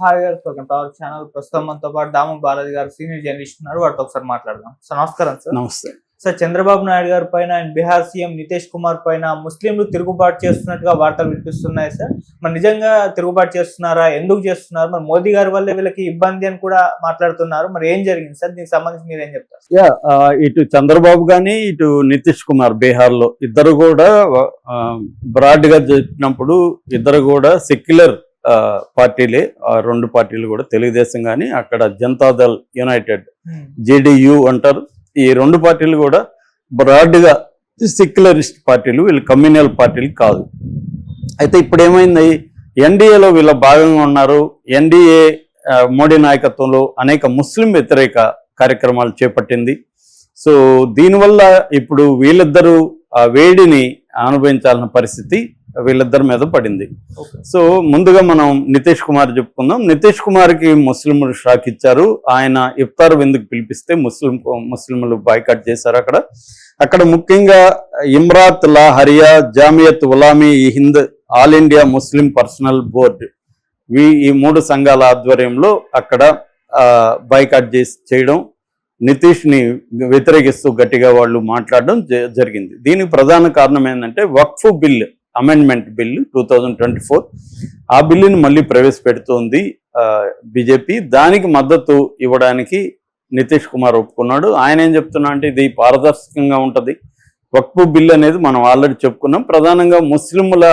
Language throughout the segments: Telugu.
హాయ్ గారు వెల్కమ్ టు అవర్ ఛానల్ ప్రస్తుతం మనతో పాటు దాము బాలాజీ గారు సీనియర్ జర్నలిస్ట్ ఉన్నారు. వాటితో ఒకసారి మాట్లాడదాం. సార్ నమస్కారం సార్. నమస్తే. సార్ చంద్రబాబు నాయుడు గారి పైన అండ్ బీహార్ సీఎం నితీష్ కుమార్ పైన ముస్లింలు తిరుగుబాటు చేస్తున్నట్టుగా వార్తలు వినిపిస్తున్నాయి సార్. మరి నిజంగా తిరుగుబాటు చేస్తున్నారా? ఎందుకు చేస్తున్నారు? మరి మోదీ గారి వల్ల వీళ్ళకి ఇబ్బంది అని కూడా మాట్లాడుతున్నారు. మరి ఏం జరిగింది సార్? దీనికి సంబంధించి మీరు ఏం చెప్తారు? యా ఇటు చంద్రబాబు గాని ఇటు నితీష్ కుమార్ బీహార్లో ఇద్దరు కూడా బ్రాడ్గా చెప్పినప్పుడు ఇద్దరు కూడా సెక్యులర్ పార్టీలే ఆ రెండు పార్టీలు కూడా తెలుగుదేశం కానీ అక్కడ జనతాదళ్ యునైటెడ్ జేడియు అంటారు. ఈ రెండు పార్టీలు కూడా బ్రాడ్గా సెక్యులరిస్ట్ పార్టీలు వీళ్ళు కమ్యూనల్ పార్టీలు కాదు. అయితే ఇప్పుడు ఏమైంది ఎన్డీఏలో వీళ్ళ భాగంగా ఉన్నారు. ఎన్డీఏ మోడీ నాయకత్వంలో అనేక ముస్లిం వ్యతిరేక కార్యక్రమాలు చేపట్టింది. సో దీనివల్ల ఇప్పుడు వీళ్ళిద్దరూ ఆ వేడిని అనుభవించాల్సిన పరిస్థితి వీళ్ళిద్దరి మీద పడింది. సో ముందుగా మనం నితీష్ కుమార్ చెప్పుకుందాం. నితీష్ కుమార్కి ముస్లింలు షాక్ ఇచ్చారు. ఆయన ఇఫ్తార్ విందుకు పిలిపిస్తే ముస్లిం ముస్లింలు బాయ్కాట్ చేశారు అక్కడ. అక్కడ ముఖ్యంగా ఇమ్రాత్ లా హరియా Jamiat Ulama e Hind all India Muslim personal board we ఈ మూడు సంఘాల ఆధ్వర్యంలో అక్కడ బాయ్కాట్ చేసి చేయడం నితీష్ని వ్యతిరేకిస్తూ గట్టిగా వాళ్ళు మాట్లాడడం జరిగింది. దీనికి ప్రధాన కారణం ఏంటంటే Waqf bill amendment bill two thousand twenty four. ఆ బిల్లుని మళ్ళీ ప్రవేశపెడుతోంది బీజేపీ. దానికి మద్దతు ఇవ్వడానికి నితీష్ కుమార్ ఒప్పుకున్నాడు. ఆయన ఏం చెప్తున్నా అంటే ఇది పారదర్శకంగా ఉంటుంది. వక్ఫ్ బిల్ అనేది మనం ఆల్రెడీ చెప్పుకున్నాం. ప్రధానంగా ముస్లింల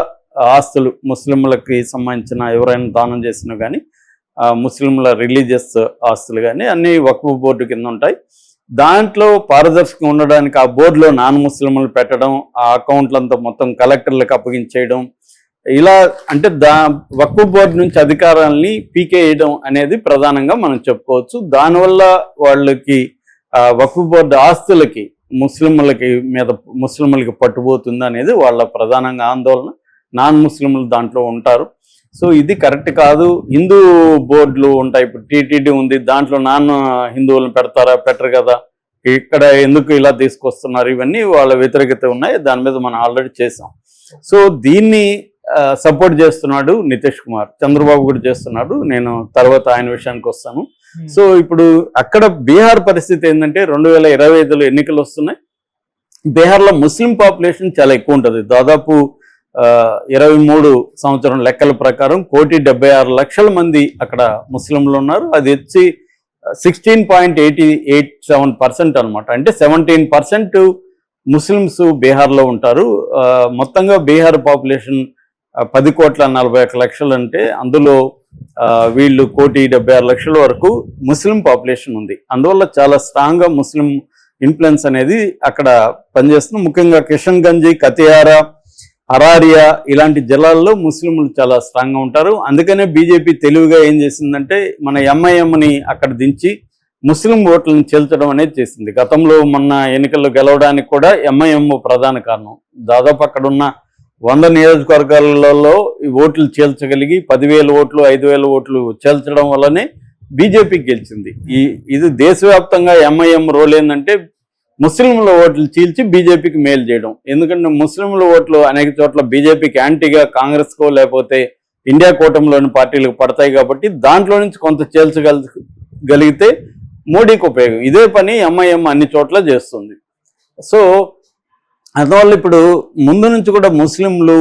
ఆస్తులు ముస్లింలకి సంబంధించిన ఎవరైనా దానం చేసినా కానీ ముస్లింల రిలీజియస్ ఆస్తులు కానీ అన్ని వక్ఫ్ బోర్డు కింద ఉంటాయి. దాంట్లో పారదర్శకంగా ఉండడానికి ఆ బోర్డులో నాన్ ముస్లింలు పెట్టడం ఆ అకౌంట్లంతా మొత్తం కలెక్టర్లకు అప్పగించేయడం ఇలా అంటే దా వక్ఫ్ బోర్డు నుంచి అధికారాలని పీకేయడం అనేది ప్రధానంగా మనం చెప్పుకోవచ్చు. దానివల్ల వాళ్ళకి వక్ఫ్ బోర్డు ఆస్తులకి ముస్లింలకి మీద ముస్లింలకి పట్టుబోతుంది అనేది వాళ్ళ ప్రధానంగా ఆందోళన. నాన్ ముస్లింలు దాంట్లో ఉంటారు. సో ఇది కరెక్ట్ కాదు. హిందూ బోర్డులు ఉంటాయి. ఇప్పుడు టీటీడీ ఉంది. దాంట్లో నాన్ హిందువులను పెడతారా? పెట్టరు కదా. ఇక్కడ ఎందుకు ఇలా తీసుకొస్తున్నారు? ఇవన్నీ వాళ్ళ వ్యతిరేకత ఉన్నాయి. దాని మీద మనం ఆల్రెడీ చేసాం సో దీన్ని సపోర్ట్ చేస్తున్నాడు నితీష్ కుమార్. చంద్రబాబు కూడా చేస్తున్నాడు. నేను తర్వాత ఆయన విషయానికి వస్తాను. సో ఇప్పుడు అక్కడ బీహార్ పరిస్థితి ఏంటంటే రెండు వేల ఇరవై ఐదులో ఎన్నికలు వస్తున్నాయి. బీహార్లో ముస్లిం పాపులేషన్ చాలా ఎక్కువ ఉంటుంది. దాదాపు ఇరవై మూడు సంవత్సరం లెక్కల ప్రకారం కోటి డెబ్బై ఆరు లక్షల మంది అక్కడ ముస్లింలు ఉన్నారు. అది వచ్చి sixteen point eighty eight seven percent అనమాట అంటే సెవెంటీన్ పర్సెంట్ ముస్లిమ్స్ బీహార్లో ఉంటారు. మొత్తంగా బీహార్ పాపులేషన్ పది కోట్ల నలభై ఒక్క లక్షలు అంటే అందులో వీళ్ళు కోటి డెబ్బై ఆరు లక్షల వరకు ముస్లిం పాపులేషన్ ఉంది. అందువల్ల చాలా స్ట్రాంగ్గా ముస్లిం ఇన్ఫ్లుయెన్స్ అనేది అక్కడ పనిచేస్తుంది. ముఖ్యంగా కిషన్ గంజి కతియారా అరారియా ఇలాంటి జిల్లాల్లో ముస్లింలు చాలా స్ట్రాంగ్గా ఉంటారు. అందుకనే బీజేపీ తెలివిగా ఏం చేసిందంటే మన ఎంఐఎంని అక్కడ దించి ముస్లిం ఓట్లను చేల్చడం అనేది చేసింది. గతంలో మొన్న ఎన్నికల్లో గెలవడానికి కూడా ఎంఐఎం ప్రధాన కారణం. దాదాపు అక్కడ ఉన్న వంద నియోజకవర్గాలలో ఈ ఓట్లు చేల్చగలిగి పదివేల ఓట్లు ఐదు వేల ఓట్లు చేల్చడం వల్లనే బీజేపీ గెలిచింది. ఈ ఇది దేశవ్యాప్తంగా ఎంఐఎం రోల్ ఏంటంటే ముస్లింల ఓట్లు చీల్చి బీజేపీకి మేలు చేయడం. ఎందుకంటే ముస్లింల ఓట్లు అనేక చోట్ల బీజేపీకి యాంటీగా కాంగ్రెస్కో లేకపోతే ఇండియా కూటమిలోని పార్టీలకు పడతాయి కాబట్టి దాంట్లో నుంచి కొంత చేల్చగల గలిగితే మోడీకి ఉపయోగం. ఇదే పని ఎంఐఎం అన్ని చోట్ల చేస్తుంది. సో అందువల్ల ఇప్పుడు ముందు నుంచి కూడా ముస్లింలు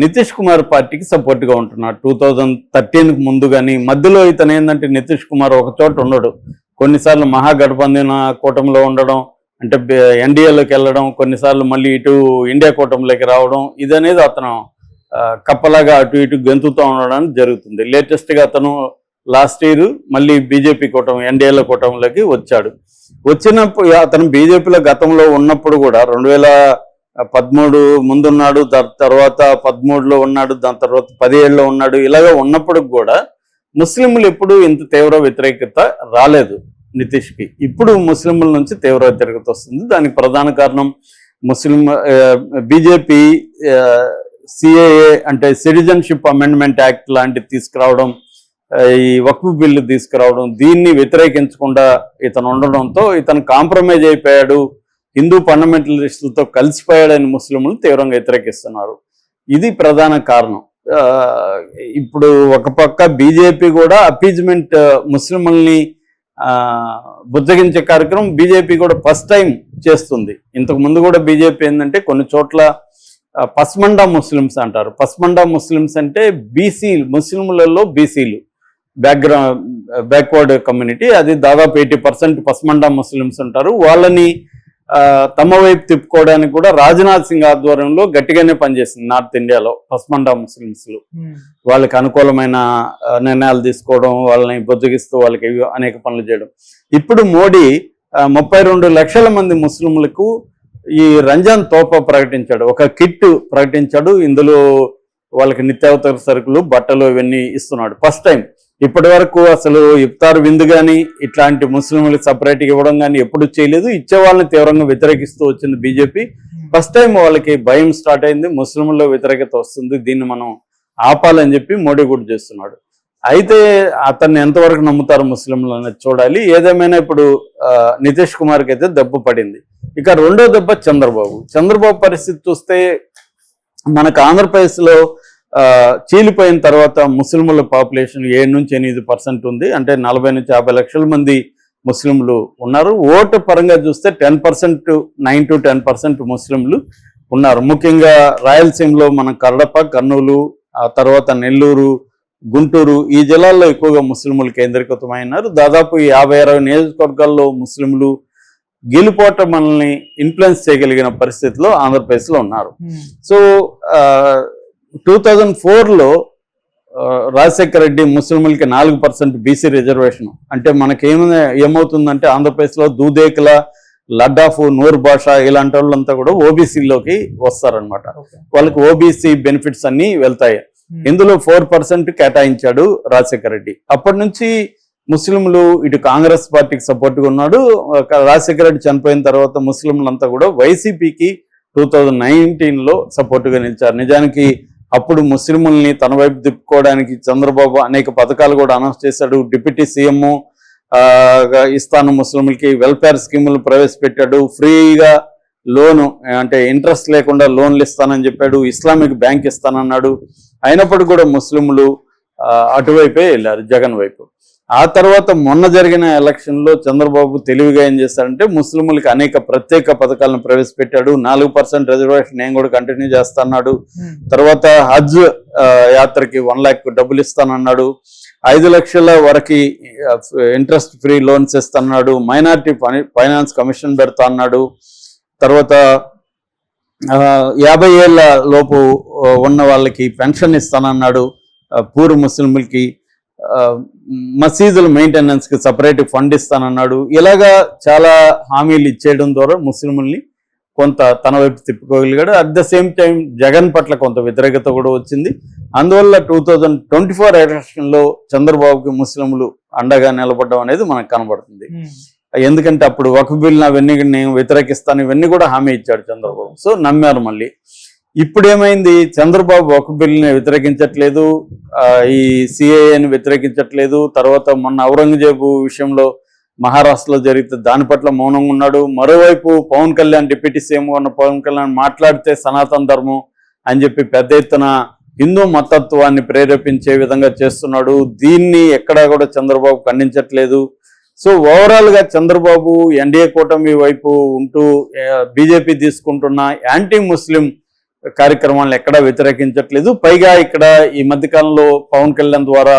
నితీష్ కుమార్ పార్టీకి సపోర్ట్గా ఉంటున్నారు. టూ థౌజండ్ థర్టీన్కి ముందు కానీ మధ్యలో ఇతను ఏంటంటే నితీష్ కుమార్ ఒక చోట ఉండడు. కొన్నిసార్లు మహాగఠబంధన కూటమిలో ఉండడం అంటే ఎన్డీఏలోకి వెళ్ళడం కొన్నిసార్లు మళ్ళీ ఇటు ఇండియా కూటమిలోకి రావడం ఇది అనేది అతను కప్పలాగా అటు ఇటు గెంతుతూ ఉండడం జరుగుతుంది. లేటెస్ట్గా అతను లాస్ట్ ఇయర్ మళ్ళీ బీజేపీ కూటమి ఎన్డీఏల కూటమిలోకి వచ్చాడు. వచ్చినప్పుడు అతను బీజేపీలో గతంలో ఉన్నప్పుడు కూడా రెండు వేల పదమూడు ముందున్నాడు తర్వాత పదమూడులో ఉన్నాడు దాని తర్వాత పదిహేడులో ఉన్నాడు ఇలాగ ఉన్నప్పుడు కూడా ముస్లింలు ఎప్పుడూ ఇంత తీవ్ర వ్యతిరేకత రాలేదు. నితీష్కి. ఇప్పుడు ముస్లింల నుంచి తీవ్ర వ్యతిరేకత వస్తుంది. దానికి ప్రధాన కారణం ముస్లిం బీజేపీ సిఏఏ అంటే సిటిజన్షిప్ అమెండ్మెంట్ యాక్ట్ లాంటివి తీసుకురావడం ఈ వక్ఫ్ బిల్లు తీసుకురావడం దీన్ని వ్యతిరేకించకుండా ఇతను ఉండడంతో ఇతను కాంప్రమైజ్ అయిపోయాడు. హిందూ ఫండమెంటలిస్టులతో కలిసిపోయాడని ముస్లింలు తీవ్రంగా వ్యతిరేకిస్తున్నారు. ఇది ప్రధాన కారణం. ఇప్పుడు ఒక పక్క బీజేపీ కూడా అపీజ్మెంట్ ముస్లింలని బుజ్జగించే కార్యక్రమం బీజేపీ కూడా ఫస్ట్ టైం చేస్తుంది. ఇంతకు ముందు కూడా బీజేపీ ఏంటంటే కొన్ని చోట్ల పస్మండా ముస్లిమ్స్ అంటారు. పస్మండా ముస్లిమ్స్ అంటే బీసీ ముస్లింలలో బీసీలు. బ్యాక్గ్రౌండ్ బ్యాక్వర్డ్ కమ్యూనిటీ అది దాదాపు ఎయిటీ పర్సెంట్ పస్మండా ముస్లిమ్స్ ఉంటారు. వాళ్ళని తమ వైపు తిప్పుకోవడానికి కూడా రాజ్నాథ్ సింగ్ ఆధ్వర్యంలో గట్టిగానే పనిచేసింది నార్త్ ఇండియాలో పస్మండా ముస్లిమ్స్లు. వాళ్ళకి అనుకూలమైన నిర్ణయాలు తీసుకోవడం వాళ్ళని బుజ్జగిస్తూ వాళ్ళకి అనేక పనులు చేయడం. ఇప్పుడు మోడీ ముప్పై రెండు లక్షల మంది ముస్లింలకు ఈ రంజాన్ తోపా ప్రకటించాడు. ఒక కిట్ ప్రకటించాడు. ఇందులో వాళ్ళకి నిత్యావసర సరుకులు బట్టలు ఇవన్నీ ఇస్తున్నాడు. First time. ఇప్పటి వరకు అసలు ఇఫ్తార్ విందు కానీ ఇట్లాంటి ముస్లింలకు సపరేట్గా ఇవ్వడం కానీ ఎప్పుడు చేయలేదు. ఇచ్చే వాళ్ళని తీవ్రంగా వ్యతిరేకిస్తూ వచ్చింది బీజేపీ. ఫస్ట్ టైం వాళ్ళకి భయం స్టార్ట్ అయింది. ముస్లింల్లో వ్యతిరేకత వస్తుంది. దీన్ని మనం ఆపాలని చెప్పి మోడీ కూడా చేస్తున్నాడు. అయితే అతన్ని ఎంతవరకు నమ్ముతారు ముస్లింలు అనేది చూడాలి. ఏదేమైనా ఇప్పుడు ఆ, నితీష్ కుమార్కి అయితే దెబ్బ పడింది. ఇక రెండో దెబ్బ చంద్రబాబు. చంద్రబాబు పరిస్థితి చూస్తే మనకు ఆంధ్రప్రదేశ్లో చీలిపోయిన తర్వాత ముస్లింల పాపులేషన్ ఏడు నుంచి ఎనిమిది పర్సెంట్ ఉంది. అంటే నలభై నుంచి యాభై లక్షల మంది ముస్లింలు ఉన్నారు. ఓటు పరంగా చూస్తే ten percent nine to ten percent ముస్లింలు ఉన్నారు. ముఖ్యంగా రాయలసీమలో మన కడప కర్నూలు ఆ తర్వాత నెల్లూరు గుంటూరు ఈ జిల్లాల్లో ఎక్కువగా ముస్లింలు కేంద్రీకృతమైనారు. దాదాపు ఈ యాభై అరవై నియోజకవర్గాల్లో ముస్లింలు గెలుపోట మనల్ని ఇన్ఫ్లుయెన్స్ చేయగలిగిన పరిస్థితిలో ఆంధ్రప్రదేశ్లో ఉన్నారు. సో టూ థౌజండ్ ఫోర్లో రాజశేఖర రెడ్డి ముస్లింలకి నాలుగు పర్సెంట్ బీసీ రిజర్వేషన్ అంటే మనకేమ ఏమవుతుందంటే ఆంధ్రప్రదేశ్లో దూదేకుల లడ్డాఫ్ నూర్ భాష ఇలాంటి వాళ్ళంతా కూడా ఓబీసీలోకి వస్తారనమాట వాళ్ళకి ఓబీసీ బెనిఫిట్స్ అన్ని వెళ్తాయి. ఇందులో ఫోర్ పర్సెంట్ కేటాయించాడు రాజశేఖర రెడ్డి. అప్పటి నుంచి ముస్లింలు ఇటు కాంగ్రెస్ పార్టీకి సపోర్ట్గా ఉన్నాడు. రాజశేఖర రెడ్డి చనిపోయిన తర్వాత ముస్లింలంతా కూడా వైసీపీకి టూ థౌజండ్ నైన్టీన్లో సపోర్టుగా నిలిచారు. నిజానికి అప్పుడు ముస్లిముల్ని తన వైపు తిప్పుకోవడానికి చంద్రబాబు అనేక పథకాలు కూడా అనౌన్స్ చేశాడు. డిప్యూటీ సీఎం ఇస్తాను ముస్లింలకి వెల్ఫేర్ స్కీములు ప్రవేశపెట్టాడు. ఫ్రీగా లోను అంటే ఇంట్రెస్ట్ లేకుండా లోన్లు ఇస్తానని చెప్పాడు. ఇస్లామిక్ బ్యాంక్ ఇస్తానన్నాడు. అయినప్పటికీ కూడా ముస్లింలు అటువైపే వెళ్ళారు జగన్ వైపు. ఆ తర్వాత మొన్న జరిగిన ఎలక్షన్లో చంద్రబాబు తెలివిగా ఏం చేస్తాడంటే ముస్లింలకి అనేక ప్రత్యేక పథకాలను ప్రవేశపెట్టాడు. నాలుగు పర్సెంట్ రిజర్వేషన్ నేను కూడా కంటిన్యూ చేస్తాన్నాడు. తర్వాత హజ్ యాత్రకి వన్ ల్యాక్ డబ్బులు ఇస్తానన్నాడు. ఐదు లక్షల వరకు ఇంట్రెస్ట్ ఫ్రీ లోన్స్ ఇస్తానన్నాడు మైనార్టీ ఫైనాన్స్ కమిషన్ పెడతా అన్నాడు తర్వాత యాభై ఏళ్ళ లోపు ఉన్న వాళ్ళకి పెన్షన్ ఇస్తానన్నాడు. పూర్ ముస్లింలకి మసీదుల మెయింటెనెన్స్కి సపరేట్ ఫండ్ ఇస్తానన్నాడు. ఇలాగా చాలా హామీలు ఇచ్చేయడం ద్వారా ముస్లింల్ని కొంత తన వైపు తిప్పుకోగలిగాడు. At the same time Jagan పట్ల కొంత వ్యతిరేకత కూడా వచ్చింది. అందువల్ల టూ థౌజండ్ ట్వంటీ ఫోర్ ఎలక్షన్లో చంద్రబాబుకి ముస్లింలు అండగా నిలబడడం అనేది మనకు కనబడుతుంది. ఎందుకంటే అప్పుడు ఒక బిల్లు అవన్నీ నేను వ్యతిరేకిస్తాను. ఇవన్నీ కూడా హామీ ఇచ్చాడు చంద్రబాబు. సో నమ్మారు మళ్ళీ. ఇప్పుడు ఏమైంది చంద్రబాబు ఒక బిల్లుని వ్యతిరేకించట్లేదు. ఈ సిఏఏని వ్యతిరేకించట్లేదు. తర్వాత మొన్న ఔరంగజేబు విషయంలో మహారాష్ట్రలో జరిగితే దాని పట్ల మౌనంగా ఉన్నాడు. మరోవైపు పవన్ కళ్యాణ్ డిప్యూటీ సీఎం ఉన్న పవన్ కళ్యాణ్ మాట్లాడితే సనాతన ధర్మం అని చెప్పి పెద్ద ఎత్తున హిందూ మతత్వాన్ని ప్రేరేపించే విధంగా చేస్తున్నాడు. దీన్ని ఎక్కడా కూడా చంద్రబాబు ఖండించట్లేదు. సో ఓవరాల్గా చంద్రబాబు ఎన్డీఏ కూటమి వైపు ఉంటూ బీజేపీ తీసుకుంటున్న యాంటీ ముస్లిం కార్యక్రమాలను ఎక్కడా వ్యతిరేకించట్లేదు. పైగా ఇక్కడ ఈ మధ్యకాలంలో పవన్ కళ్యాణ్ ద్వారా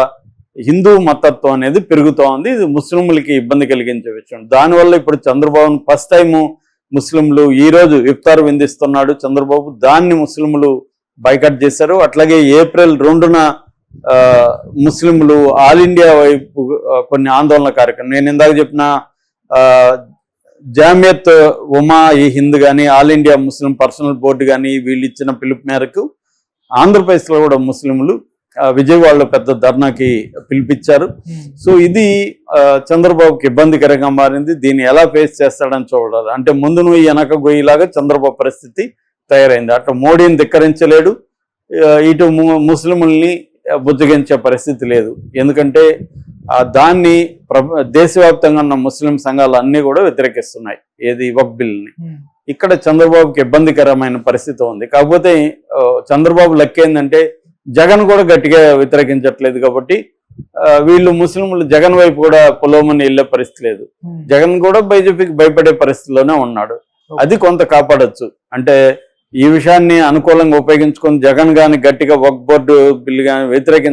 హిందూ మతత్వం అనేది పెరుగుతూ ఉంది. ఇది ముస్లింలకి ఇబ్బంది కలిగించే విషయం. దానివల్ల ఇప్పుడు చంద్రబాబు ఫస్ట్ టైము ముస్లింలు ఈ రోజు ఇఫ్తార్ విందిస్తున్నాడు. చంద్రబాబు దాన్ని ముస్లింలు బైకట్ చేశారు. అట్లాగే ఏప్రిల్ రెండున ముస్లింలు ఆల్ ఇండియా వైపు కొన్ని ఆందోళన కార్యక్రమం. నేను ఇందాక చెప్పిన జామియత్ ఉమా ఈ హింద్ కానీ all India Muslim personal board కానీ వీళ్ళు ఇచ్చిన పిలుపు మేరకు ఆంధ్రప్రదేశ్లో కూడా ముస్లింలు విజయవాడలో పెద్ద ధర్నాకి పిలిపించారు సో ఇది చంద్రబాబుకి ఇబ్బందికరంగా మారింది. దీన్ని ఎలా ఫేస్ చేస్తాడని చూడాలి. అంటే ముందు నువ్వు వెనక గొయ్యిలాగా చంద్రబాబు పరిస్థితి తయారైంది. అటు మోడీని ధిక్కరించలేడు. ఇటు ముస్లింల్ని బుజ్జగించే పరిస్థితి లేదు. ఎందుకంటే దాన్ని దేశవ్యాప్తంగా ఉన్న ముస్లిం సంఘాలు అన్నీ కూడా వ్యతిరేకిస్తున్నాయి ఏది వక్ బిల్ని ఇక్కడ చంద్రబాబుకి ఇబ్బందికరమైన పరిస్థితి ఉంది. కాకపోతే చంద్రబాబు లెక్క ఏంటంటే జగన్ కూడా గట్టిగా వ్యతిరేకించట్లేదు కాబట్టి వీళ్ళు ముస్లింలు జగన్ వైపు కూడా పొలోమని వెళ్ళే పరిస్థితి లేదు. జగన్ కూడా బీజేపీకి భయపడే పరిస్థితిలోనే ఉన్నాడు. అది కొంత కాపాడొచ్చు. అంటే ఈ విషయాన్ని అనుకూలంగా ఉపయోగించుకొని జగన్ గాని గట్టిగా వక్ బోర్డు బిల్లు గాని వ్యతిరేకించ